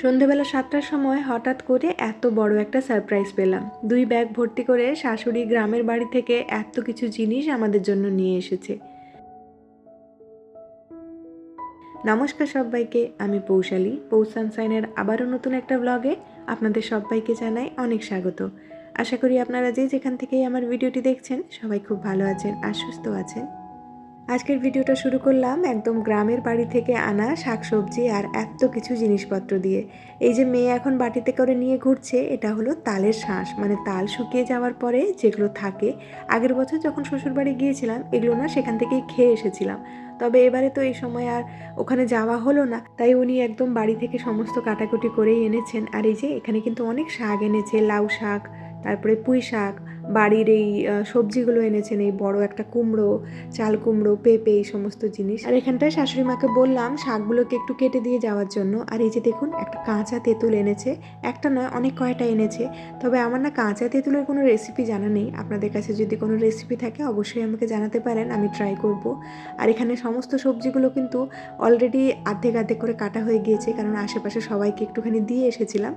সন্ধেবেলা সাতটার সময় হঠাৎ করে এত বড় একটা সারপ্রাইজ পেলাম। দুই ব্যাগ ভর্তি করে শাশুড়ি গ্রামের বাড়ি থেকে এত কিছু জিনিস আমাদের জন্য নিয়ে এসেছে। নমস্কার সবাইকে, আমি পৌশালী। পৌষ সানসাইনের আবারও নতুন একটা ব্লগে আপনাদের সবাইকে জানাই অনেক স্বাগত। আশা করি আপনারা যে যেখান থেকেই আমার ভিডিওটি দেখছেন, সবাই খুব ভালো আছেন আর সুস্থ আছেন। আজকের ভিডিওটা শুরু করলাম একদম গ্রামের বাড়ি থেকে আনা শাকসবজি আর এত কিছু জিনিসপত্র দিয়ে। এই যে মেয়ে এখন বাটিতে করে নিয়ে ঘুরছে, এটা হলো তালের শাঁস। মানে তাল শুকিয়ে যাওয়ার পরে যেগুলো থাকে, আগের বছর যখন শ্বশুরবাড়ি গিয়েছিলাম, এগুলো না সেখান থেকেই খেয়ে এসেছিলাম। তবে এবারে তো এই সময় আর ওখানে যাওয়া হলো না, তাই উনি একদম বাড়ি থেকে সমস্ত কাটাকুটি করেই এনেছেন। আর এই যে এখানে কিন্তু অনেক শাক এনেছে, লাউ শাক, তারপরে পুঁই শাক বাড়ির এই সবজিগুলো এনেছেন, এই বড় একটা কুমড়ো, চাল কুমড়ো, পেঁপে, এই সমস্ত জিনিস। আর এখানটায় শাশুড়ি মাকে বললাম, শাকগুলোকে একটু কেটে দিয়ে যাওয়ার জন্য। আর এই যে দেখুন, একটা কাঁচা তেঁতুল এনেছে। একটা নয়, অনেক কয়টা এনেছে। তবে আমার না কাঁচা তেঁতুলের কোনো রেসিপি জানা নেই। আপনাদের কাছে যদি কোনো রেসিপি থাকে, অবশ্যই আমাকে জানাতে পারেন, আমি ট্রাই করব। আর এখানে সমস্ত সবজিগুলো কিন্তু অলরেডি আর্ধেক আর্ধেক করে কাটা হয়ে গিয়েছে, কারণ আশেপাশে সবাইকে একটুখানি দিয়ে এসেছিলাম।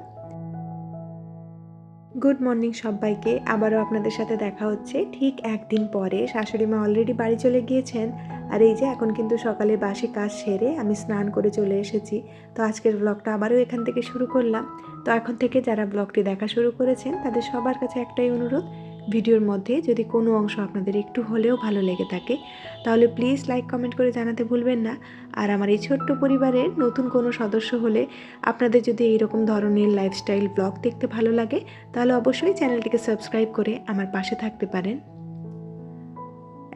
গুড মর্নিং সবাইকে। আবারও আপনাদের সাথে দেখা হচ্ছে। ঠিক একদিন পরে শাশুড়ি মা অলরেডি বাড়ি চলে গিয়েছেন। আর এই যে এখন কিন্তু সকালে বাসি কাজ সেরে আমি স্নান করে চলে এসেছি। তো আজকের ব্লগটা আবারও এখান থেকে শুরু করলাম। তো এখন থেকে যারা ব্লগটি দেখা শুরু করেছেন, তাদের সবার কাছে একটাই অনুরোধ ভিডিওর মধ্যে যদি কোনো অংশ আপনাদের একটু হলেও ভালো লেগে থাকে, তাহলে প্লিজ লাইক, কমেন্ট করে জানাতে ভুলবেন না। আর আমার এই ছোট্ট পরিবারের নতুন কোনো সদস্য হলে আপনাদের যদি এইরকম ধরনের লাইফস্টাইল ব্লগ দেখতে ভালো লাগে, তাহলে অবশ্যই চ্যানেলটিকে সাবস্ক্রাইব করে আমার পাশে থাকতে পারেন।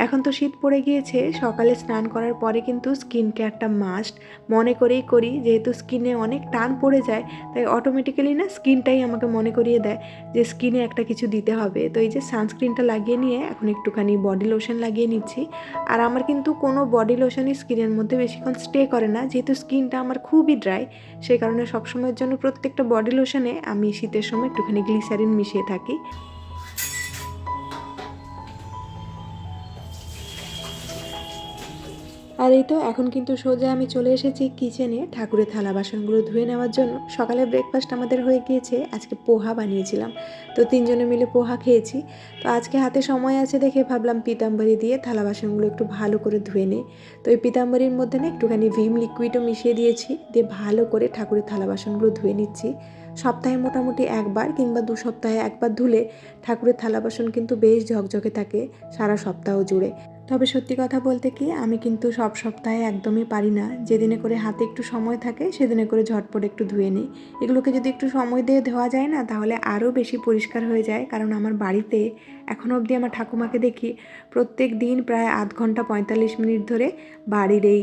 এখন তো শীত পড়ে গিয়েছে, সকালে স্নান করার পরে কিন্তু স্কিন কেয়ারটা মাস্ট মনে করেই করি, যেহেতু স্কিনে অনেক টান পড়ে যায়, তাই অটোমেটিক্যালি না স্কিনটাই আমাকে মনে করিয়ে দেয় যে স্কিনে একটা কিছু দিতে হবে। তো এই যে সানস্ক্রিনটা লাগিয়ে নিয়ে এখন একটুখানি বডি লোশন লাগিয়ে নিচ্ছি। আর আমার কিন্তু কোনো বডি লোশনই স্কিনের মধ্যে বেশিক্ষণ স্টে করে না, যেহেতু স্কিনটা আমার খুবই ড্রাই সেই কারণে সবসময়ের জন্য প্রত্যেকটা বডি লোশনে আমি শীতের সময় একটুখানি গ্লিসারিন মিশিয়ে থাকি। আর এই তো, এখন কিন্তু সোজা আমি চলে এসেছি কিচেনে ঠাকুরের থালা বাসনগুলো ধুয়ে নেওয়ার জন্য। সকালে ব্রেকফাস্ট আমাদের হয়ে গিয়েছে, আজকে পোহা বানিয়েছিলাম। তো তিনজনে মিলে পোহা খেয়েছি। তো আজকে হাতে সময় আছে দেখে ভাবলাম পিতাম্বরি দিয়ে থালা বাসনগুলো একটু ভালো করে ধুয়ে নিই। তো এই পিতাম্বরির মধ্যে না একটুখানি ভিম লিকুইডও মিশিয়ে দিয়েছি, দিয়ে ভালো করে ঠাকুরের থালা বাসনগুলো ধুয়ে নিচ্ছি। সপ্তাহে মোটামুটি একবার কিংবা দু সপ্তাহে একবার ধুলে ঠাকুরের থালা বাসন কিন্তু বেশ ঝকঝকে থাকে, সারা সপ্তাহ জুড়ে। তবে সত্যি কথা বলতে কি, আমি কিন্তু সব সপ্তাহে একদমই পারি না। যেদিনে করে হাতে একটু সময় থাকে, সেদিনে করে ঝটপট একটু ধুয়ে নিই। এগুলোকে যদি একটু সময় দিয়ে ধোয়া যায় না, তাহলে আরও বেশি পরিষ্কার হয়ে যায়। কারণ আমার বাড়িতে এখনও অবধি আমার ঠাকুমাকে দেখি, প্রত্যেক দিন প্রায় আধ ঘণ্টা পঁয়তাল্লিশ মিনিট ধরে বাড়ির এই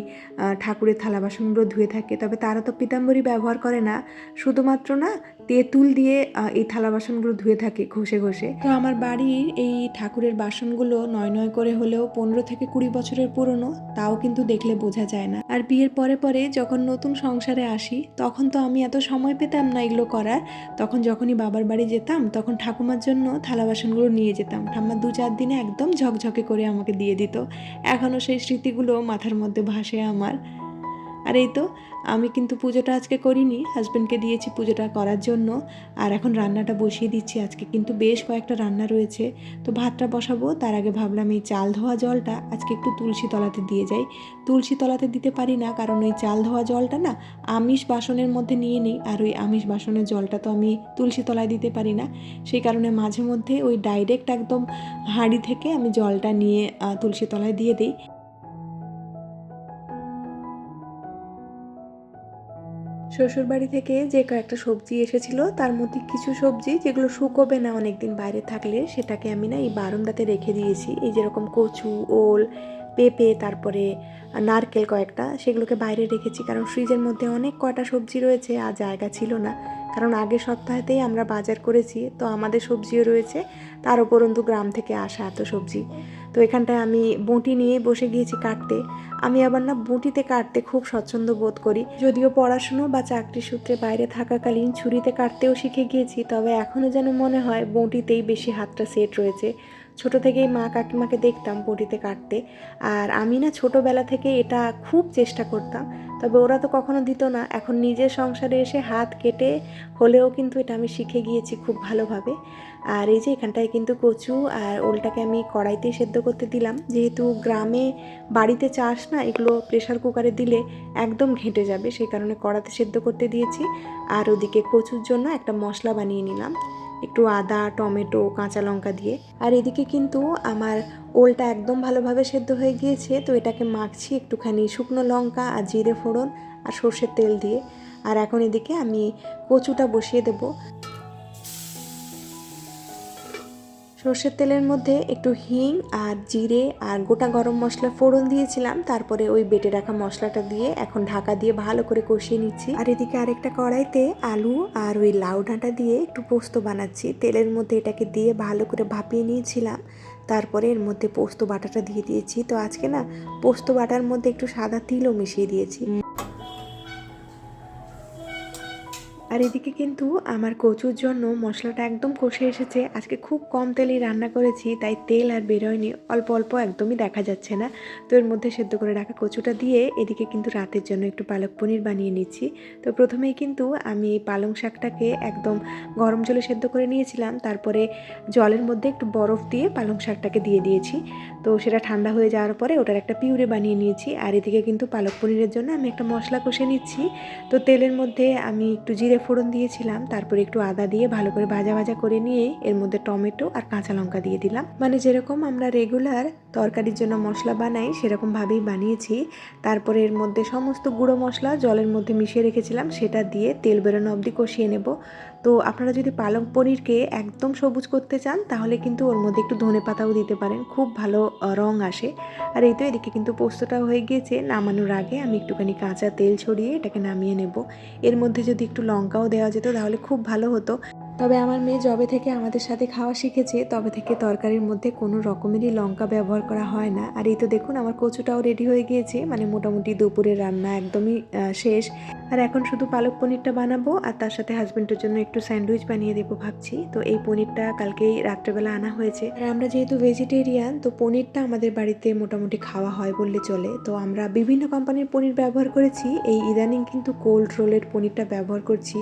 ঠাকুরের থালা বাসনগুলো ধুয়ে থাকে। তবে তারা তো পিতাম্বরী ব্যবহার করে না। শুধুমাত্র না তেঁতুল দিয়ে এই থালা বাসনগুলো ধুয়ে থাকে ঘষে ঘষে। তো আমার বাড়ির এই ঠাকুরের বাসনগুলো নয় নয় করে হলেও পনেরো থেকে কুড়ি বছরের পুরনো, তাও কিন্তু দেখলে বোঝা যায় না। আর বিয়ের পরে পরে যখন নতুন সংসারে আসি, তখন তো আমি এত সময় পেতাম না এগুলো করার। তখন যখনই বাবার বাড়ি যেতাম, তখন ঠাকুমার জন্য থালা বাসনগুলো নিয়ে যেতাম। ঠাম্মা দু চার দিনে একদম ঝকঝকে করে আমাকে দিয়ে দিত। এখনও সেই স্মৃতিগুলো মাথার মধ্যে ভাসে আমার। আর এই তো আমি কিন্তু পুজোটা আজকে করিনি হাজব্যান্ডকে দিয়েছি পুজোটা করার জন্য, আর এখন রান্নাটা বসিয়ে দিচ্ছি আজকে, কিন্তু বেশ কয়েকটা রান্না রয়েছে, তো ভাতটা বসাবো, তার আগে ভাবলাম এই চাল ধোয়া জলটা আজকে একটু তুলসী তলাতে দিয়ে যাই, তুলসী তলাতে দিতে পারি না, কারণ ওই চাল ধোয়া জলটা না আমিষ বাসনের মধ্যে নিয়ে নিই, আর ওই আমিষ বাসনের জলটা তো আমি তুলসী তলায় দিতে পারি না, সেই কারণে মাঝে মধ্যে ওই ডাইরেক্ট একদম হাঁড়ি থেকে আমি জলটা নিয়ে তুলসী তলায় দিয়ে দিই। শ্বশুরবাড়ি থেকে যে কয়েকটা সবজি এসেছিল, তার মধ্যে কিছু সবজি যেগুলো শুকোবে না অনেকদিন বাইরে থাকলে, সেটাকে আমি না এই বারান্দাতে রেখে দিয়েছি। এই যেরকম কচু, ওল, পেঁপে, তারপরে নারকেল কয়েকটা, সেগুলোকে বাইরে রেখেছি। কারণ ফ্রিজের মধ্যে অনেক কয়টা সবজি রয়েছে, আর জায়গা ছিল না। কারণ আগের সপ্তাহেতেই আমরা বাজার করেছি, তো আমাদের সবজিও রয়েছে। তার উপরন্তু গ্রাম থেকে আসা এত সবজি। তো এখানটায় আমি বঁটি নিয়ে বসে গিয়েছি কাটতে। আমি আবার না বঁটিতে কাটতে খুব স্বচ্ছন্দ বোধ করি। যদিও পড়াশুনো বা চাকরি সূত্রে বাইরে থাকাকালীন ছুরিতে কাটতেও শিখে গিয়েছি, তবে এখনও যেন মনে হয় বঁটিতেই বেশি হাতটা সেট রয়েছে। ছোট থেকেই মা কাকিমাকে দেখতাম বঁটিতে কাটতে। আর আমি না ছোটোবেলা থেকে এটা খুব চেষ্টা করতাম, তবে ওরা তো কখনো দিত না। এখন নিজের সংসারে এসে হাত কেটে হলেও কিন্তু এটা আমি শিখে গিয়েছি খুব ভালোভাবে। আর এই যে এখানটায় কিন্তু কচু আর ওলটাকে আমি কড়াইতেই সেদ্ধ করতে দিলাম। যেহেতু গ্রামে বাড়িতে চাষ না, এগুলো প্রেশার কুকারে দিলে একদম ঘেঁটে যাবে, সেই কারণে কড়াতে সেদ্ধ করতে দিয়েছি। আর ওদিকে কচুর জন্য একটা মশলা বানিয়ে নিলাম, একটু আদা, টমেটো, কাঁচা লঙ্কা দিয়ে। আর এদিকে কিন্তু আমার ওলটা একদম ভালোভাবে সেদ্ধ হয়ে গিয়েছে, তো এটাকে মাখছি একটুখানি শুকনো লঙ্কা আর জিরে ফোড়ন আর সর্ষের তেল দিয়ে। আর এখন এদিকে আমি কচুটা বসিয়ে দেবো। সর্ষের তেলের মধ্যে একটু হিং আর জিরে আর গোটা গরম মশলা ফোড়ন দিয়েছিলাম। তারপরে ওই বেটে রাখা মশলাটা দিয়ে এখন ঢাকা দিয়ে ভালো করে কষিয়ে নিচ্ছি। আর এদিকে আরেকটা কড়াইতে আলু আর ওই লাউ ডাঁটা দিয়ে একটু পোস্ত বানাচ্ছি। তেলের মধ্যে এটাকে দিয়ে ভালো করে ভাপিয়ে নিয়েছিলাম। তারপরে এর মধ্যে পোস্ত বাটাটা দিয়ে দিয়েছি। তো আজকে না পোস্ত বাটার মধ্যে একটু সাদা তিলও মিশিয়ে দিয়েছি। আর এদিকে কিন্তু আমার কচুর জন্য মশলাটা একদম কষে এসেছে। আজকে খুব কম তেলেই রান্না করেছি, তাই তেল আর বেরোয়নি। অল্প অল্প একদমই দেখা যাচ্ছে না। তো এর মধ্যে সেদ্ধ করে রাখা কচুটা দিয়ে এদিকে কিন্তু রাতের জন্য একটু পালক পনির বানিয়ে নিচ্ছি। তো প্রথমেই কিন্তু আমি এই পালং শাকটাকে একদম গরম জলে সেদ্ধ করে নিয়েছিলাম। তারপরে জলের মধ্যে একটু বরফ দিয়ে পালং শাকটাকে দিয়ে দিয়েছি। তো সেটা ঠান্ডা হয়ে যাওয়ার পরে ওটার একটা পিউরে বানিয়ে নিয়েছি। আর এদিকে কিন্তু পালক পনিরের জন্য আমি একটা মশলা কষে নিচ্ছি। তো তেলের মধ্যে আমি একটু জিরে ফোড়ন দিয়েছিলাম, তারপরে একটু আদা দিয়ে ভালো করে ভাজা ভাজা করে নিয়ে এর মধ্যে টমেটো আর কাঁচা লঙ্কা দিয়ে দিলাম। মানে যেরকম আমরা রেগুলার তরকারির জন্য মশলা বানাই সেরকমভাবেই বানিয়েছি। তারপরে এর মধ্যে সমস্ত গুঁড়ো মশলা জলের মধ্যে মিশিয়ে রেখেছিলাম, সেটা দিয়ে তেল বেরোনো অবধি কষিয়ে নেব। তো আপনারা যদি পালং পনিরকে একদম সবুজ করতে চান, তাহলে কিন্তু ওর মধ্যে একটু ধনে পাতাও দিতে পারেন। খুব ভালো রং আসে। আর এই তো এদিকে কিন্তু পোস্তটা হয়ে গিয়েছে। নামানোর আগে আমি একটুখানি কাঁচা তেল ছড়িয়ে এটাকে নামিয়ে নেব। এর মধ্যে যদি একটু লঙ্কাও দেওয়া যেত, তাহলে খুব ভালো হতো। তবে আমার মেয়ে যবে থেকে আমাদের সাথে খাওয়া শিখেছে, তবে থেকে তরকারির মধ্যে কোনো রকমেরই লঙ্কা ব্যবহার করা হয় না। আর এই তো দেখুন, আমার কচুটাও রেডি হয়ে গিয়েছে। মানে মোটামুটি দুপুরের রান্না একদমই শেষ। আর এখন শুধু পালক পনিরটা বানাবো আর তার সাথে হাজব্যান্ডের জন্য একটু স্যান্ডউইচ বানিয়ে দেবো ভাবছি। তো এই পনিরটা কালকেই রাত্রেবেলা আনা হয়েছে। আর আমরা যেহেতু ভেজিটেরিয়ান তো পনিরটা আমাদের বাড়িতে মোটামুটি খাওয়া হয় বললে চলে। তো আমরা বিভিন্ন কোম্পানির পনির ব্যবহার করেছি। এই ইদানিং কিন্তু কোল্ড রোলের পনিরটা ব্যবহার করছি।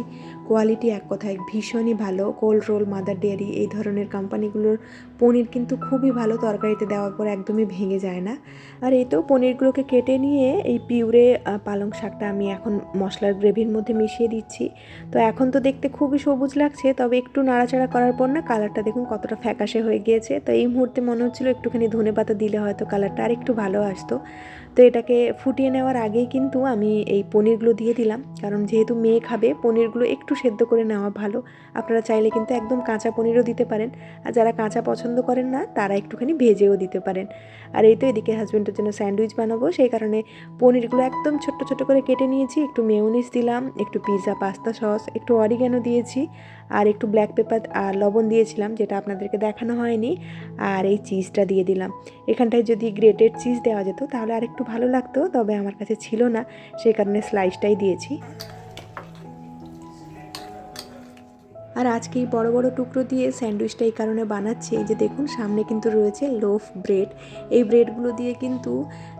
কোয়ালিটি এক কথায় ভীষণই ভালো। কোল্ড রোল, মাদার ডেয়ারি এই ধরনের কোম্পানিগুলোর পনির কিন্তু খুবই ভালো তরকারিতে দেওয়ার পর একদমই ভেঙে যায় না। আর এই তো পনিরগুলোকে কেটে নিয়ে এই পিউরে পালং শাকটা আমি এখন মশলার গ্রেভির মধ্যে মিশিয়ে দিচ্ছি। তো এখন তো দেখতে খুবই সবুজ লাগছে, তবে একটু নাড়াচাড়া করার পর না কালারটা দেখুন কতটা ফ্যাকাশে হয়ে গিয়েছে। তো এই মুহূর্তে মনে হচ্ছিল একটুখানি ধনে পাতা দিলে হয়তো কালারটা আর একটু ভালো আসতো। তো এটাকে ফুটিয়ে নেওয়ার আগেই কিন্তু আমি এই পনিরগুলো দিয়ে দিলাম। কারণ যেহেতু মেয়ে খাবে, পনিরগুলো একটু সেদ্ধ করে নেওয়া ভালো। আপনারা চাইলে কিন্তু একদম কাঁচা পনিরও দিতে পারেন। আর যারা কাঁচা পছন্দ করেন না, তারা একটুখানি ভেজেও দিতে পারেন। আর এই তো এদিকে হাজব্যান্ডের জন্য স্যান্ডউইচ বানাবো। সেই কারণে পনিরগুলো একদম ছোট্ট ছোট করে কেটে নিয়েছি। একটু মেয়নিস দিলাম, একটু পিৎজা পাস্তা সস, একটু অরিগ্যানো দিয়েছি। আর একটু ব্ল্যাক পেপার আর লবণ দিয়েছিলাম, যেটা আপনাদেরকে দেখানো হয়নি। আর এই চিজটা দিয়ে দিলাম। এখানটায় যদি গ্রেটেড চিজ দেওয়া যেত, তাহলে আর একটু ভালো লাগতো, তবে আমার কাছে ছিল না। সেই কারণে স্লাইসটাই দিয়েছি। আর আজকে এই বড়ো বড়ো টুকরো দিয়ে স্যান্ডউইচটা এই কারণে বানাচ্ছি। এই যে দেখুন, সামনে কিন্তু রয়েছে লোফ ব্রেড এই ব্রেডগুলো দিয়ে কিন্তু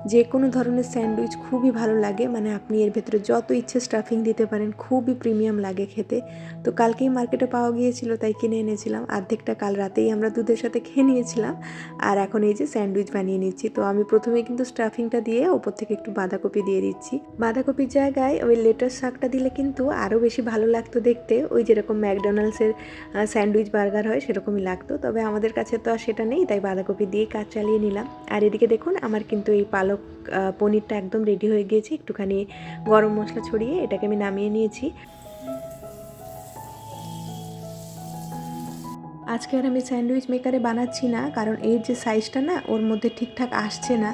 যে কোনো ধরনের স্যান্ডউইচ খুবই ভালো লাগে। মানে আপনি এর ভেতরে যত ইচ্ছে স্টাফিং দিতে পারেন, খুবই প্রিমিয়াম লাগে খেতে। তো কালকেই মার্কেটে পাওয়া গিয়েছিল, তাই কিনে এনেছিলাম। অর্ধেকটা কাল রাতেই আমরা দুধের সাথে খেয়ে নিয়েছিলাম। আর এখন এই যে স্যান্ডউইচ বানিয়ে নিচ্ছি। তো আমি প্রথমে কিন্তু স্টাফিংটা দিয়ে ওপর থেকে একটু বাঁধাকপি দিয়ে দিচ্ছি। বাঁধাকপির জায়গায় ওই লেটার শাকটা দিলে কিন্তু আরও বেশি ভালো লাগতো দেখতে। ওই যেরকম ম্যাকডোনাল্ডসের স্যান্ডউইচ বার্গার হয় সেরকমই লাগতো। তবে আমাদের কাছে তো আর সেটা নেই, তাই বাঁধাকপি দিয়ে কাজ চালিয়ে নিলাম। আর এদিকে দেখুন, আমার কিন্তু এই পালক পনিরটা একদম রেডি হয়ে গিয়েছে। একটুখানি গরম মশলা ছড়িয়ে এটাকে আমি নামিয়ে নিয়েছি। আজকে আর আমি স্যান্ডউইচ মেকারে বানাচ্ছি না, কারণ এর যে সাইজটা না, ওর মধ্যে ঠিকঠাক আসছে না।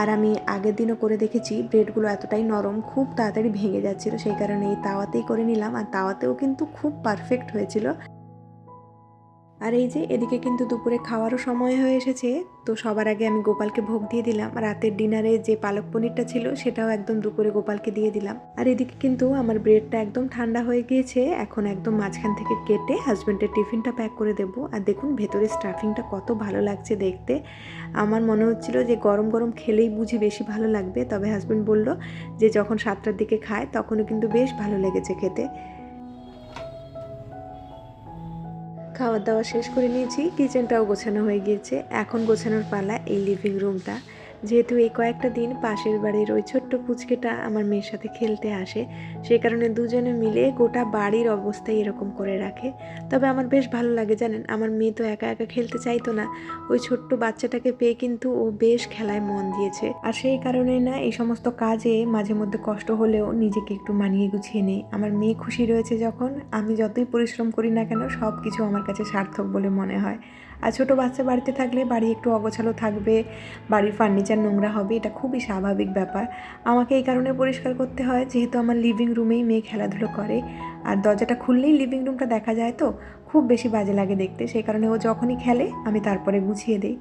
আর আমি আগের দিনও করে দেখেছি ব্রেডগুলো এতটাই নরম, খুব তাড়াতাড়ি ভেঙে যাচ্ছিল, সেই কারণে এই তাওয়াতেই করে নিলাম। আর তাওয়াতেও কিন্তু খুব পারফেক্ট হয়েছিল। আর এই যে এদিকে কিন্তু দুপুরে খাওয়ারও সময় হয়ে এসেছে, তো সবার আগে আমি গোপালকে ভোগ দিয়ে দিলাম। রাতের ডিনারে যে পালক পনিরটা ছিল সেটাও একদম দুপুরে গোপালকে দিয়ে দিলাম। আর এদিকে কিন্তু আমার ব্রেডটা একদম ঠান্ডা হয়ে গিয়েছে, এখন একদম মাঝখান থেকে কেটে হাজব্যান্ডের টিফিনটা প্যাক করে দেবো। আর দেখুন ভেতরে স্টাফিংটা কত ভালো লাগছে দেখতে। আমার মনে হচ্ছিল যে গরম গরম খেলেই বুঝি বেশি ভালো লাগবে, তবে হাজব্যান্ড বলল যে যখন সাতটার দিকে খায় তখনও কিন্তু বেশ ভালো লেগেছে খেতে। খাওয়া দাওয়া শেষ করে নিয়েছি। কিচেনটাও গোছানো হয়ে গিয়েছে। এখন গোছানোর পালা এই লিভিং রুমটা যেহেতু এই কয়েকটা দিন পাশের বাড়ির ওই ছোট্ট পুচকেটা আমার মেয়ের সাথে খেলতে আসে সেই কারণে দুজনে মিলে গোটা বাড়ির অবস্থাই এরকম করে রাখে। তবে আমার বেশ ভালো লাগে, জানেন? আমার মেয়ে তো একা একা খেলতে চাইতো না। ওই ছোট্ট বাচ্চাটাকে পেয়ে কিন্তু ও বেশ খেলায় মন দিয়েছে। আর সেই কারণে না, এই সমস্ত কাজে মাঝে মধ্যে কষ্ট হলেও নিজেকে একটু মানিয়ে গুছিয়ে নেই। আমার মেয়ে খুশি রয়েছে যখন আমি যতই পরিশ্রম করি না কেন সব কিছু আমার কাছে সার্থক বলে মনে হয়। আর ছোটো বাচ্চা বাড়িতে থাকলে বাড়ি একটু অগোছালো থাকবে, বাড়ির ফার্নিচার নোংরা হবে, এটা খুবই স্বাভাবিক ব্যাপার। আমাকে এই কারণে পরিষ্কার করতে হয়, যেহেতু আমার লিভিং রুমেই মেয়ে খেলাধুলো করে। আর দরজাটা খুললেই লিভিং রুমটা দেখা যায় তো, খুব বেশি বাজে লাগে দেখতে। সেই কারণে ও যখনই খেলে, আমি তারপরে গুছিয়ে দিই।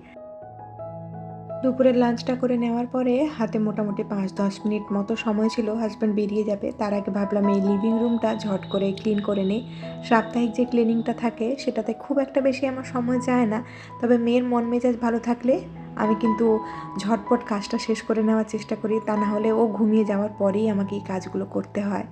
দুপুরের লাঞ্চটা করে নেওয়ার পরে হাতে মোটামুটি পাঁচ দশ মিনিট মতো সময় ছিল হাজব্যান্ড বেরিয়ে যাবে। তার আগে ভাবলাম এই লিভিং রুমটা ঝট করে ক্লিন করে নিই। সাপ্তাহিক যে ক্লিনিংটা থাকে, সেটাতে খুব একটা বেশি আমার সময় যায় না। তবে মেয়ের মন মেজাজ ভালো থাকলে আমি কিন্তু ঝটপট কাজটা শেষ করে নেওয়ার চেষ্টা করি। তা না হলে ও ঘুমিয়ে যাওয়ার পরেই আমাকে এই কাজগুলো করতে হয়।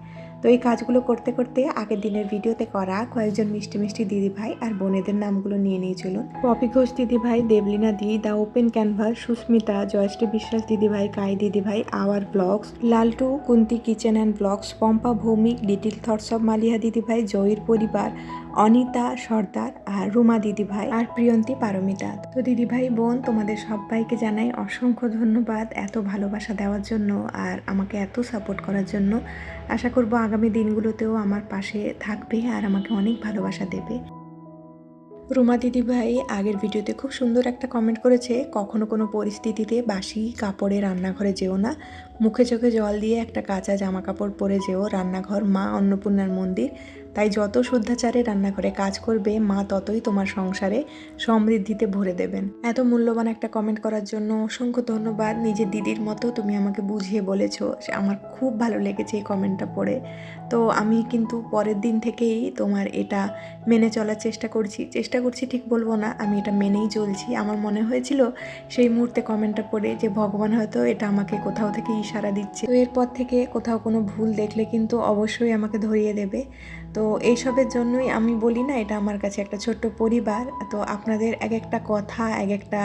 এই কাজগুলো করতে করতে আগের দিনের ভিডিওতে করা কয়েকজন মিষ্টি মিষ্টি দিদিভাই আর বোনেদের নামগুলো নিয়ে নিয়ে চলুন। পপি ঘোষ দিদিভাই, দেবলিনা দি, the open canvas, Susmita, Joyshree Biswas দিদিভাই, কাই দিদিভাই, our blogs, Laltu, Kunti kitchen and blogs, Pampa Bhowmik, little thoughts of Maliha দিদিভাই, জয়ীর পরিবার, অনিতা, সর্দার আর রুমা দিদিভাই আর প্রিয়ন্তী পারমিতা। তো দিদিভাই, বোন, তোমাদের সবাইকে জানাই অসংখ্য ধন্যবাদ এত ভালোবাসা দেওয়ার জন্য আর আমাকে এত সাপোর্ট করার জন্য। আশা করব আগামী দিনগুলোতেও আমার পাশে থাকবে আর আমাকে অনেক ভালোবাসা দেবে। রুমা দিদি ভাই আগের ভিডিওতে খুব সুন্দর একটা কমেন্ট করেছে, কখনো কোনো পরিস্থিতিতে বাসি কাপড়ে রান্নাঘরে যেও না। মুখে চোখে জল দিয়ে একটা কাঁচা জামা কাপড় পরে যেও। রান্নাঘর মা অন্নপূর্ণার মন্দির। তাই যত শুদ্ধাচারে রান্নাঘরে কাজ করবে, মা ততই তোমার সংসারে সমৃদ্ধিতে ভরে দেবেন। এত মূল্যবান একটা কমেন্ট করার জন্য অসংখ্য ধন্যবাদ। নিজের দিদির মতো তুমি আমাকে বুঝিয়ে বলেছ আমার খুব ভালো লেগেছে এই কমেন্টটা পড়ে। তো আমি কিন্তু পরের দিন থেকেই তোমার এটা মেনে চলার চেষ্টা করছি। চেষ্টা করছি ঠিক বলব না, আমি এটা মেনেই চলছি। আমার মনে হয়েছিল সেই মুহূর্তে কমেন্টটা পড়ে যে ভগবান হয়তো এটা আমাকে কোথাও থেকে ইশারা দিচ্ছে। তো এরপর থেকে কোথাও কোনো ভুল দেখলে কিন্তু অবশ্যই আমাকে ধরিয়ে দেবে। তো এইসবের জন্যই আমি বলি না, এটা আমার কাছে একটা ছোট্ট পরিবার। তো আপনাদের এক একটা কথা এক একটা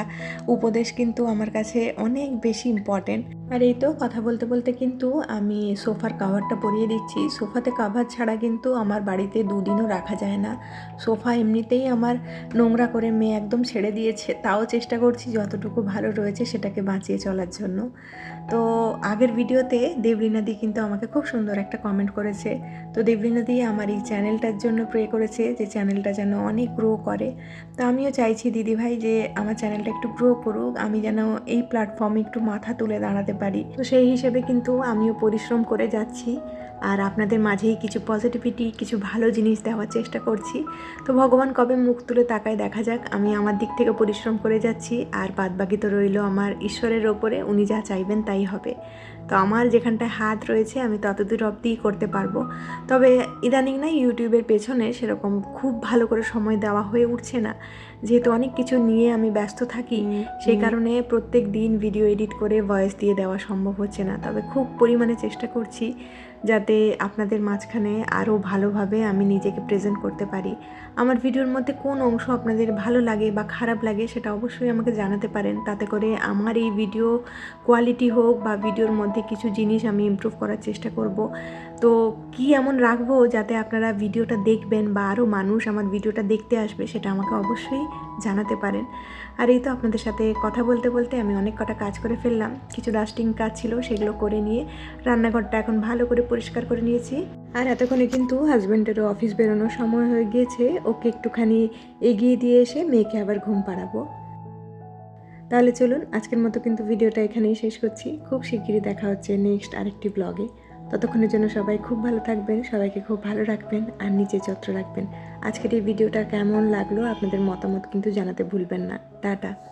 উপদেশ কিন্তু আমার কাছে অনেক বেশি ইম্পর্টেন্ট আর এই তো কথা বলতে বলতে কিন্তু আমি সোফার কাভারটা পরিয়ে দিচ্ছি। সোফাতে কাভার ছাড়া কিন্তু আমার বাড়িতে দুদিনও রাখা যায় না। সোফা এমনিতেই আমার নোংরা করে মেয়ে একদম ছেড়ে দিয়েছে। তাও চেষ্টা করছি যতটুকু ভালো রয়েছে সেটাকে বাঁচিয়ে চলার জন্য। তো আগের ভিডিওতে দেবলীনাদি কিন্তু আমাকে খুব সুন্দর একটা কমেন্ট করেছে। তো দেবলীনাদি আমার এই চ্যানেলটার জন্য প্রে করেছে যে চ্যানেলটা যেন অনেক গ্রো করে। তো আমিও চাইছি দিদিভাই যে আমার চ্যানেলটা একটু গ্রো করুক, আমি যেন এই প্ল্যাটফর্মে একটু মাথা তুলে দাঁড়াতে পারি। তো সেই হিসেবে কিন্তু আমিও পরিশ্রম করে যাচ্ছি আর আপনাদের মাঝেই কিছু পজিটিভিটি কিছু ভালো জিনিস দেওয়ার চেষ্টা করছি। তো ভগবান কবে মুখ তুলে তাকায় দেখা যাক, আমি আমার দিক থেকে পরিশ্রম করে যাচ্ছি আর বাদবাকি তো রইল আমার ঈশ্বরের ওপরে, উনি যা চাইবেন তাই হবে। তো আমার যেখানটায় হাত রয়েছে, আমি ততদূর অবধিই করতে পারব। তবে ইদানিং না ইউটিউবের পেছনে সেরকম খুব ভালো করে সময় দেওয়া হয়ে উঠছে না। যেহেতু অনেক কিছু নিয়ে আমি ব্যস্ত থাকি সেই কারণে প্রত্যেক দিন ভিডিও এডিট করে ভয়েস দিয়ে দেওয়া সম্ভব হচ্ছে না। তবে খুব পরিমাণে চেষ্টা করছি যাতে আপনাদের মাঝখানে আরও ভালোভাবে আমি নিজেকে প্রেজেন্ট করতে পারি। আমার ভিডিওর মধ্যে কোন অংশ আপনাদের ভালো লাগে বা খারাপ লাগে সেটা অবশ্যই আমাকে জানাতে পারেন। তাতে করে আমার এই ভিডিও কোয়ালিটি হোক বা ভিডিওর মধ্যে কিছু জিনিস আমি ইমপ্রুভ করার চেষ্টা করব। তো কি এমন রাখব যাতে আপনারা ভিডিওটা দেখবেন বা আরও মানুষ আমার ভিডিওটা দেখতে আসবে সেটা আমাকে অবশ্যই জানাতে পারেন। আর এই তো আপনাদের সাথে কথা বলতে বলতে আমি অনেক কটা কাজ করে ফেললাম। কিছু ডাস্টিং কাজ ছিল সেগুলো করে নিয়ে রান্নাঘরটা এখন ভালো করে পরিষ্কার করে নিয়েছি। আর এতক্ষণে কিন্তু হাজব্যান্ডেরও অফিস বেরোনোর সময় হয়ে গিয়েছে। ওকে একটুখানি এগিয়ে দিয়ে এসে মেয়েকে আবার ঘুম পাড়াবো। তাহলে চলুন, আজকের মতো কিন্তু ভিডিওটা এখানেই শেষ করছি। খুব শিগগিরই দেখা হচ্ছে নেক্সট আরেকটি ব্লগে। ততক্ষণের জন্য সবাই খুব ভালো থাকবেন, সবাইকে খুব ভালো রাখবেন আর নিজে যত্ন রাখবেন। আজকের এই ভিডিওটা কেমন লাগল আপনাদের মতামত কিন্তু জানাতে ভুলবেন না। টাটা।